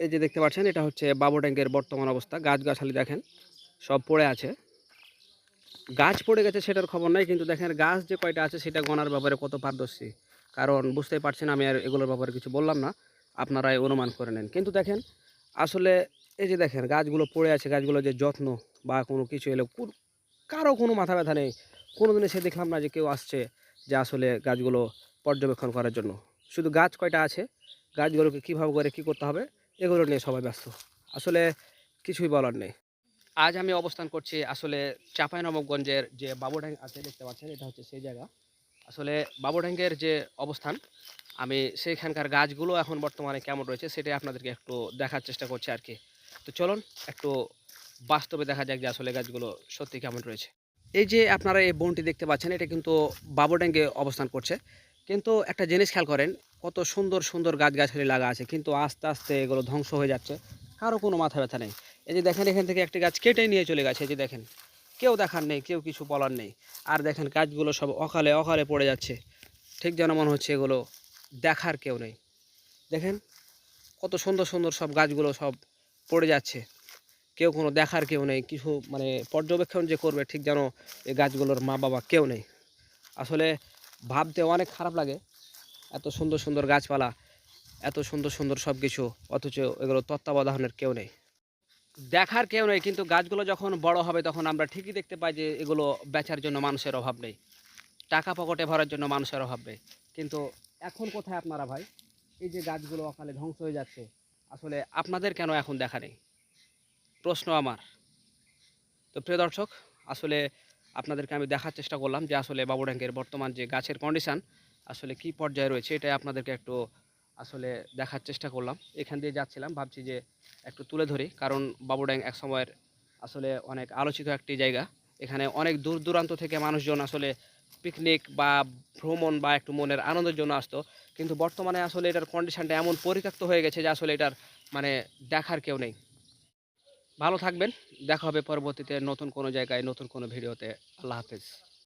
এই যে দেখতে পাচ্ছেন, এটা হচ্ছে বাবু ট্যাঙ্কের বর্তমান অবস্থা। গাছগাছালি দেখেন, সব পড়ে আছে। গাছ পড়ে গেছে সেটার খবর নাই, কিন্তু দেখেন গাছ যে কয়টা আছে সেটা গণার ব্যাপারে কত পারদর্শী। কারণ বুঝতেই পারছেন, আমি আর এগুলোর ব্যাপারে কিছু বললাম না আপনারাই অনুমান করে নেন। কিন্তু দেখেন, আসলে এই যে দেখেন, গাছগুলো পড়ে আছে, গাছগুলো যে যত্ন বা কোনো কিছু এলো কারও কোনো মাথা ব্যথা নেই। কোনো দিনে সে দেখলাম না যে কেউ আসছে যে আসলে গাছগুলো পর্যবেক্ষণ করার জন্য। শুধু গাছ কয়টা আছে, গাছগুলোকে কীভাবে করে কী করতে হবে এগুলো নিয়ে সবাই ব্যস্ত। আসলে কিছুই বলার নেই। আজ আমি অবস্থান করছি আসলে চাঁপাইনবাবগঞ্জের যে বাবুড্যাং আছে দেখতে পাচ্ছেন, এটা হচ্ছে সেই জায়গা। আসলে বাবুড্যাঙ্গের যে অবস্থান, আমি সেইখানকার গাছগুলো এখন বর্তমানে কেমন রয়েছে সেটাই আপনাদেরকে একটু দেখার চেষ্টা করছি আর কি। তো চলুন, একটু বাস্তবে দেখা যাক যে আসলে গাছগুলো সত্যি কেমন রয়েছে। এই যে আপনারা এই বনটি দেখতে পাচ্ছেন, এটা কিন্তু বাবুড্যাঙ্গে অবস্থান করছে। কিন্তু একটা জিনিস খেয়াল করেন কত সুন্দর সুন্দর গাছগাছালি লাগা আছে, কিন্তু আস্তে আস্তে এগুলো ধ্বংস হয়ে যাচ্ছে। কারও কোনো মাথা ব্যথা নেই। এই যে দেখেন, এখান থেকে একটি গাছ কেটে নিয়ে চলে গেছে। এই যে দেখেন, কেউ দেখার নেই, কেউ কিছু বলার নেই। আর দেখেন, গাছগুলো সব অকালে অকালে পড়ে যাচ্ছে। ঠিক যেন মনে হচ্ছে এগুলো দেখার কেউ নেই। দেখেন, কত সুন্দর সুন্দর সব গাছগুলো সব পড়ে যাচ্ছে। কেউ কোনো দেখার কেউ নেই। কিছু মানে পর্যবেক্ষণ যে করবে, ঠিক যেন এই গাছগুলোর মা বাবা কেউ নেই। আসলে ভাবতে অনেক খারাপ লাগে। এত সুন্দর সুন্দর গাছপালা, এত সুন্দর সুন্দর সব কিছু অথচ এগুলো তত্ত্বাবধানের কেউ নেই। দেখার কেউ নেই, কিন্তু গাছগুলো যখন বড় হবে তখন আমরা ঠিকই দেখতে পাই যে এগুলো বেচার জন্য মানুষের অভাব নেই। টাকা পকেটে ভরার জন্য মানুষের অভাব নেই। কিন্তু এখন কোথায় আপনারা ভাই? এই যে গাছগুলো অকালে ধ্বংস হয়ে যাচ্ছে, আসলে আপনাদের কেন এখন দেখা নেই? প্রশ্ন আমার। তো প্রিয় দর্শক, আসলে আপনাদেরকে আমি দেখার চেষ্টা করলাম যে আসলে বাবুড্যাঙ্গের বর্তমান যে গাছের কন্ডিশন আসলে কি পর্যায়ে রয়েছে এটাই আপনাদেরকে একটু আসলে দেখার চেষ্টা করলাম। এখান দিয়ে যাচ্ছিলাম, ভাবছি যে একটু তুলে ধরি, কারণ বাবুড্যাং এক সময়ের আসলে অনেক আলোচিত একটি জায়গা। এখানে অনেক দূর দূরান্ত থেকে মানুষজন আসলে পিকনিক বা ভ্রমণ বা একটু মনের আনন্দের জন্য আসতো। কিন্তু বর্তমানে আসলে এটার কন্ডিশনটা এমন পরিত্যক্ত হয়ে গেছে যে আসলে এটার মানে দেখার কেউ নেই। ভালো থাকবেন, দেখা হবে পরবর্তীতে নতুন কোনো জায়গায়, নতুন কোনো ভিডিওতে। আল্লাহ হাফেজ।